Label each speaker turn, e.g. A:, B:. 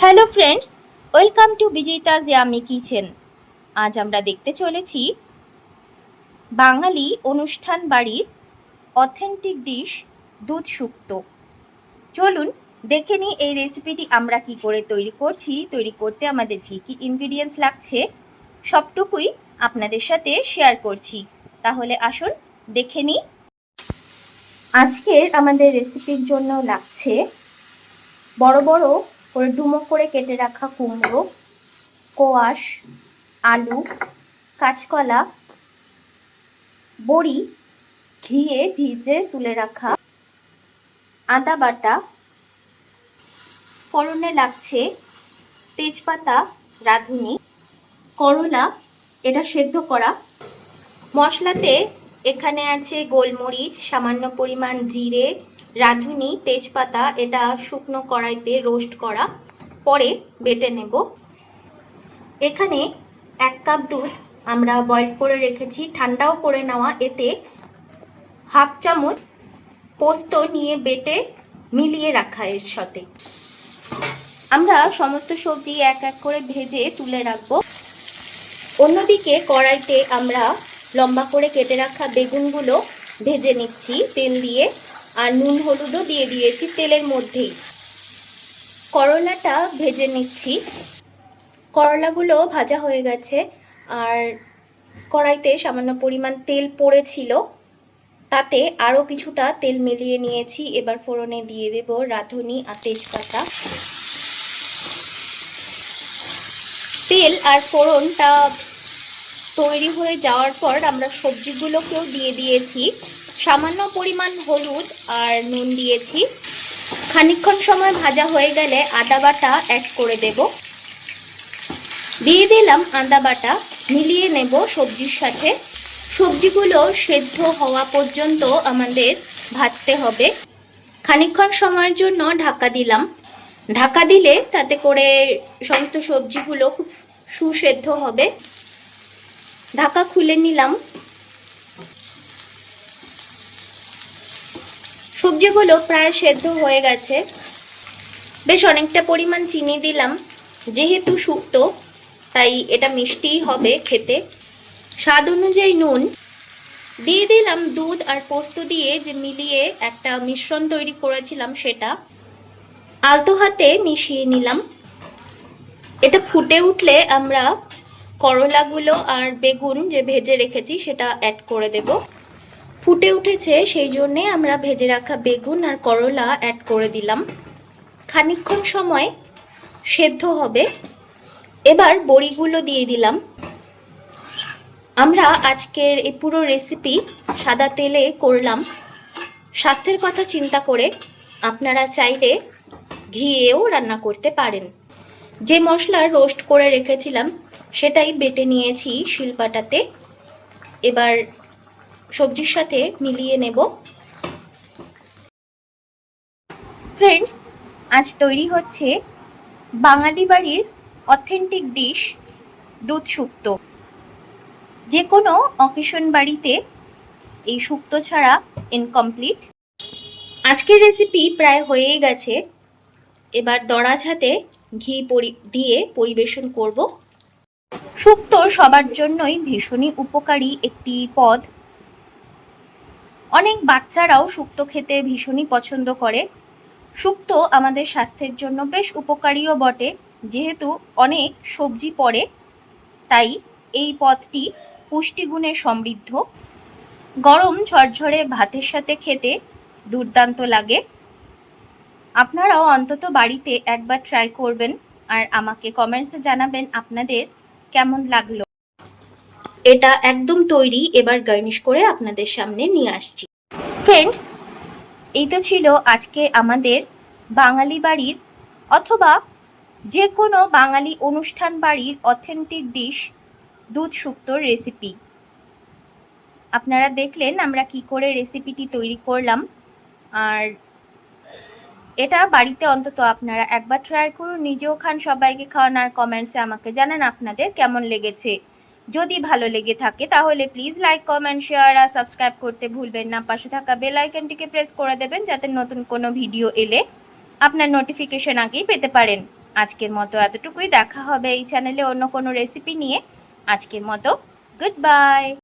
A: Hello friends, welcome to Vijayita জিয়ামি kitchen. আজ আমরা দেখতে চলেছি বাঙালি অনুষ্ঠান বাড়ির অথেন্টিক ডিশ দুধ শুক্তো চলুন দেখে নিই এই রেসিপিটি আমরা কি করে তৈরি করছি। তৈরি করতে আমাদের কী কী ইনগ্রিডিয়েন্টস লাগছে, সবটুকুই আপনাদের সাথে শেয়ার করছি। তাহলে আসুন দেখে নিই। আজকের আমাদের রেসিপির জন্য লাগছে বড় বড় করে ডুমো করে কেটে রাখা কুমড়ো, কোয়াশ, আলু, কাঁচকলা, বড়ি ঘিয়ে ভিজে তুলে রাখা আদা বাটা। ফোড়নে লাগছে তেজপাতা, রাঁধুনি, করলা, এটা সেদ্ধ করা। মশলাতে এখানে আছে গোলমরিচ, সামান্য পরিমাণ জিরে রাঁধুনি, তেজপাতা, এটা শুকনো কড়াইতে রোস্ট করা। পরে বেটে নেব। এখানে এক কাপ দুধ আমরা বয়েল করে রেখেছি। ঠান্ডাও করে নেওয়া। এতে হাফ চামচ পোস্ত নিয়ে বেটে মিলিয়ে রাখা এর সাথে। আমরা সমস্ত সবজি এক এক করে ভেজে তুলে রাখব। অন্যদিকে কড়াইতে আমরা লম্বা করে কেটে রাখা বেগুনগুলো ভেজে নিচ্ছি। তেল দিয়ে আর নুন হলুদও দিয়ে দিয়েছি তেলের মধ্যেই। করলাটা ভেজে নিচ্ছি। করলাগুলো ভাজা হয়ে গেছে আর কড়াইতে সামান্য পরিমাণ তেল পড়েছিল। তাতে আরও কিছুটা তেল মিলিয়ে নিয়েছি। এবার ফোড়নে দিয়ে দেব রাঁধুনি আর তেজপাতা। তেল আর ফোড়নটা তৈরি হয়ে যাওয়ার পর আমরা সবজিগুলোকেও দিয়ে দিয়েছি। সামান্য পরিমাণ হলুদ আর নুন দিয়েছি। খানিক্ষণ সময় ভাজা হয়ে গেলে আদা বাটা অ্যাড করে দেব। দিয়ে দিলাম আদা বাটা, মিলিয়ে নেব সবজির সাথে। সবজিগুলো সেদ্ধ হওয়া পর্যন্ত আমাদের ভাজতে হবে। খানিক্ষণ সময়ের জন্য ঢাকা দিলাম। ঢাকা দিলে তাতে করে সমস্ত সবজিগুলো খুব সুসেদ্ধ হবে। ঢাকা খুলে নিলাম। সবজিগুলো প্রায় সেদ্ধ হয়ে গেছে। বেশ অনেকটা পরিমাণ চিনি দিলাম। যেহেতু শুক্তো, তাই এটা মিষ্টিই হবে খেতে। স্বাদ অনুযায়ী নুন দিয়ে দিলাম দুধ আর পোস্ত দিয়ে যে মিলিয়ে একটা মিশ্রণ তৈরি করেছিলাম সেটা। আলতো হাতে মিশিয়ে নিলাম। এটা ফুটে উঠলে আমরা করলাগুলো আর বেগুন যে ভেজে রেখেছি সেটা অ্যাড করে দেব। ফুটে উঠেছে, সেই জন্যে আমরা ভেজে রাখা বেগুন আর করলা অ্যাড করে দিলাম। খানিক্ষণ সময় সেদ্ধ হবে। এবার বড়িগুলো দিয়ে দিলাম। আমরা আজকের এই পুরো রেসিপি সাদা তেলে করলাম। স্বাস্থ্যের কথা চিন্তা করে আপনারা চাইলে ঘিয়েও রান্না করতে পারেন। যে মশলা রোস্ট করে রেখেছিলাম, সেটাই বেটে নিয়েছি শিলপাটাতে। এবার সবজির সাথে মিলিয়ে নেব। ফ্রেন্ডস আজ তৈরি হচ্ছে বাঙালি বাড়ির অথেন্টিক ডিশ দুধ শুক্তো। যে কোনো অকেশন বাড়িতে এই শুক্তো ছাড়া ইনকমপ্লিট আজকের রেসিপি প্রায় হয়েই গেছে। এবার দরাজ হাতে ঘি দিয়ে পরিবেশন করব। শুক্তো সবার জন্যই ভীষণই উপকারী একটি পদ। অনেক বাচ্চারাও শুক্তো খেতে ভীষণই পছন্দ করে। শুক্তো আমাদের স্বাস্থ্যের জন্য বেশ উপকারীও বটে। যেহেতু অনেক সবজি পড়ে, তাই এই পদটি পুষ্টিগুণে সমৃদ্ধ। গরম ঝরঝরে ভাতের সাথে খেতে দুর্দান্ত লাগে। আপনারাও অন্তত বাড়িতে একবার ট্রাই করবেন আর আমাকে কমেন্টসে জানাবেন আপনাদের কেমন লাগল। এটা একদম তৈরি, এবার গার্নিশ করে আপনাদের সামনে নিয়ে আসছি। ফ্রেন্ডস এই তো ছিল আজকে আমাদের বাঙালি বাড়ির অথবা যে কোনো বাঙালি অনুষ্ঠান বাড়ির অথেন্টিক ডিশ দুধ শুক্তোর রেসিপি আপনারা দেখলেন আমরা কি করে রেসিপিটি তৈরি করলাম। আর এটা বাড়িতে অন্তত আপনারা একবার ট্রাই করুন, নিজেও খান, সবাইকে খাওয়ান, আর কমেন্টসে আমাকে জানান আপনাদের কেমন লেগেছে। যদি ভালো লেগে থাকে, তাহলে প্লিজ লাইক কমেন্ট শেয়ার আর সাবস্ক্রাইব করতে ভুলবেন না। পাশে থাকা বেল আইকনটিকে প্রেস করে দেবেন যাতে নতুন কোনো ভিডিও এলে আপনার নোটিফিকেশন আগেই পেতে পারেন। আজকের মতো এতটুকুই। দেখা হবে এই চ্যানেলে অন্য কোনো রেসিপি নিয়ে। আজকের মতো গুড বাই